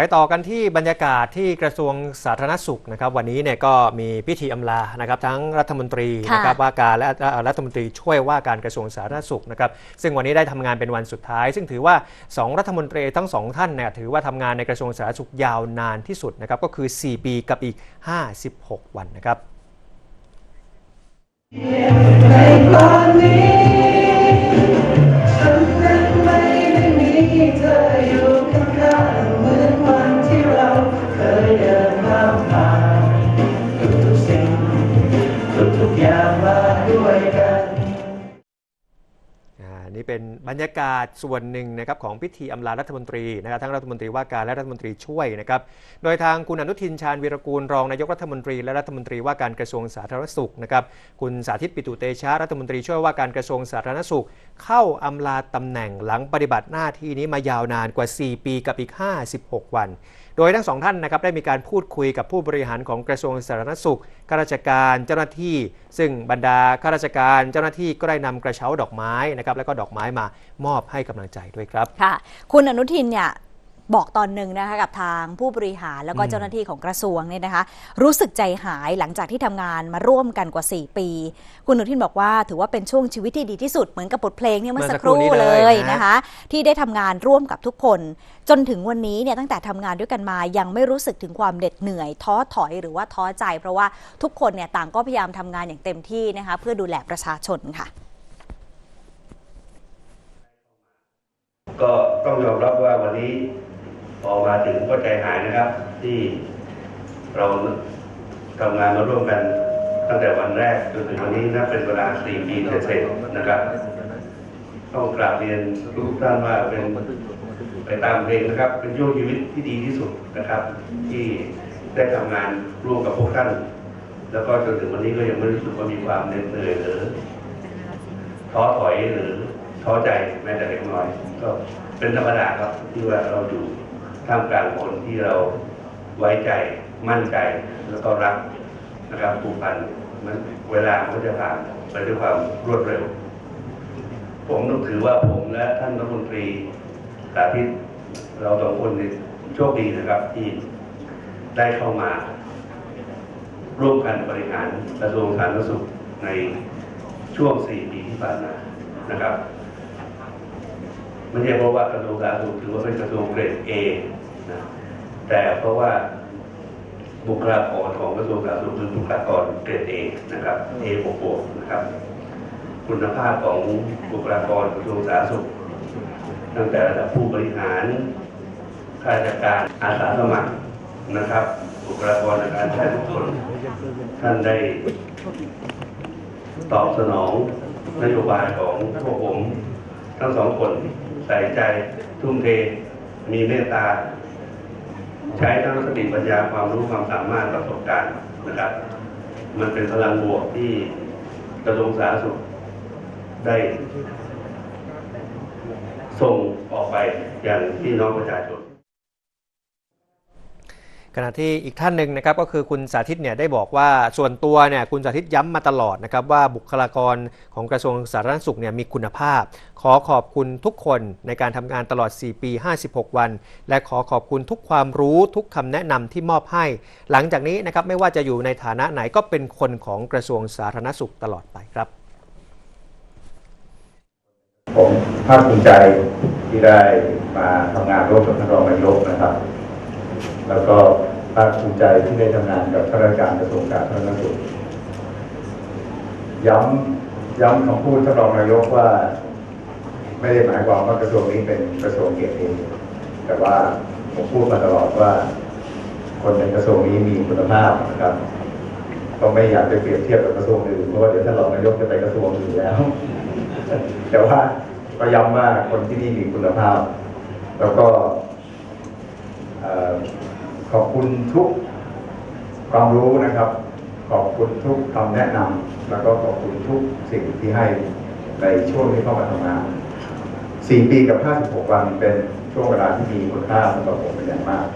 ไปต่อกันที่บรรยากาศที่กระทรวงสาธารณสุขนะครับวันนี้เนี่ยก็มีพิธีอำลานะครับทั้งรัฐมนตรีค่ะนะครับว่าการและและรัฐมนตรีช่วยว่าการกระทรวงสาธารณสุขนะครับซึ่งวันนี้ได้ทำงานเป็นวันสุดท้าย ซึ่งถือว่า 2 รัฐมนตรีทั้งสองท่านเนี่ยถือว่าทำงานในกระทรวงสาธารณสุขยาวนานที่สุดนะครับก็คือ 4 ปีกับอีก 56 วันนะครับ นี่เป็นบรรยากาศส่วนหนึ่งนะครับของพิธีอำลารัฐมนตรีนะครับทั้งรัฐมนตรีว่าการและรัฐมนตรีช่วยนะครับโดยทางคุณอนุทินชาญวีรกูลรองนายกรัฐมนตรี และรัฐมนตรีว่าการกระทรวงสาธารณสุขนะครับคุณสาธิตปิตุเตชะรัฐมนตรีช่วยว่าการกระทรวงสาธารณสุข เข้าอำลาตำแหน่งหลังปฏิบัติหน้าที่นี้มายาวนานกว่า 4 ปีกับอีก 56 วัน โดยทั้งสองท่านนะครับได้มีการพูดคุยกับผู้บริหารของกระทรวงสาธารณสุขข้าราชการเจ้าหน้าที่ ซึ่งบรรดาข้าราชการเจ้าหน้าที่ก็ได้นำกระเช้าดอกไม้นะครับแล้วก็ดอกไม้มามอบให้กำลังใจด้วยครับค่ะ คุณอนุทินเนี่ย บอกตอนหนึ่งนะคะกับทางผู้บริหารแล้วก็อืมเจ้าหน้าที่ของกระทรวงเนี่ยนะคะ รู้สึกใจหายหลังจากที่ทำงานมาร่วมกันกว่า 4 ปี คุณอนุทินบอกว่าถือว่าเป็นช่วงชีวิตที่ดีที่สุดเหมือนกับบทเพลงเนี่ยเมื่อสักครู่เลยนะคะ ที่ได้ทำงานร่วมกับทุกคน จนถึงวันนี้เนี่ยตั้งแต่ทำงานด้วยกันมายังไม่รู้สึกถึงความเหน็ดเหนื่อย ท้อถอยหรือว่าท้อใจ เพราะว่าทุกคนเนี่ยต่างก็พยายามทำงานอย่างเต็มที่นะคะเพื่อดูแลประชาชนค่ะ ก็ต้องยอมรับว่าวันนี้ พอมาถึงก็ใจหายนะครับ ที่เราทำงานมาร่วมกันตั้งแต่วันแรกจนถึงวันนี้นับเป็นเวลา4ปีเศษๆนะครับต้องกราบเรียนทุกท่านว่าเป็นไปตามเพลงนะครับ เป็นช่วงชีวิตที่ดีที่สุดนะครับ ที่ได้ทำงานร่วมกับพวกท่าน แล้วก็จนถึงวันนี้ก็ยังไม่รู้สึกว่ามีความเหน็ดเหนื่อยหรือท้อถอยหรือท้อใจแม้แต่เล็กน้อย ก็เป็นธรรมดาครับที่ว่าเราอยู่ ท่ามกลางคนที่เราไว้ใจมั่นใจแล้วก็รักนะครับผูกพันมันเวลาก็จะผ่านไปด้วยความรวดเร็ว ผมต้องถือว่าผมและท่านรัฐมนตรีสาธิตเราสองคนนี่โชคดีนะครับที่ได้เข้ามาร่วมกันบริหารกระทรวงสาธารณสุขในช่วง 4 ปีที่ผ่านมานะครับ ไม่ใช่เพราะว่ากระทรวงสาธารณสุขถือว่าเป็นกระทรวงเกรด A นะแต่เพราะว่าบุคลากรของกระทรวงสาธารณสุขคือบุคลากรเกรด A นะครับ A บวกบวกนะครับ คุณภาพของบุคลากรกระทรวงสาธารณสุข ตั้งแต่ระดับผู้บริหารข้าราชการอาสาสมัครนะครับ บุคลากรทางการแพทย์ทุกคนท่านได้ตอบสนองนโยบายของพวกผมทั้งสองคน ใส่ใจทุ่มเท มีเมตตา ใช้ทั้งสติปัญญาความรู้ความสามารถประสบการณ์นะครับ มันเป็นพลังบวกที่กระทรวงสาธารณสุขได้ ส่งออกไปอย่างพี่น้องประชาชน ขณะที่อีกท่านหนึ่งนะครับก็คือคุณสาธิตเนี่ยได้บอกว่าส่วนตัวเนี่ยคุณสาธิตย้ำมาตลอดนะครับว่าบุคลากรของกระทรวงสาธารณสุขเนี่ยมีคุณภาพ ขอขอบคุณทุกคนในการทำงานตลอด 4 ปี 56 วัน และขอขอบคุณทุกความรู้ทุกคำแนะนำที่มอบให้ หลังจากนี้นะครับไม่ว่าจะอยู่ในฐานะไหนก็เป็นคนของกระทรวงสาธารณสุขตลอดไปครับผมภาคภูมิใจที่ได้มาทำงานร่วมกับท่านรองนายกนะครับ แล้วก็ภาคภูมิใจที่ได้ทำงานกับข้าราชการกระทรวงสาธารณสุขย้ำย้ำคำพูดท่านรองนายกว่า ไม่ได้หมายความว่ากระทรวงนี้เป็นกระทรวงเกียรติเองแต่ว่าผมพูดมาตลอดว่า คนในกระทรวงนี้มีคุณภาพนะครับก็ไม่อยากจะเปรียบเทียบกับกระทรวงอื่นเพราะว่าเดี๋ยวท่านรองนายกจะไปกระทรวงอื่นแล้ว แต่ว่าก็ย้ำว่าคนที่นี่มีคุณภาพ แล้วก็ ขอบคุณทุกความรู้นะครับ ขอบคุณทุกคำแนะนำแล้วก็ขอบคุณทุกสิ่งที่ให้ในช่วงที่เข้ามาทำงาน 4 ปีกับ 56 วันเป็นช่วงเวลาที่มีคุณค่าสำหรับผมเป็นอย่างมาก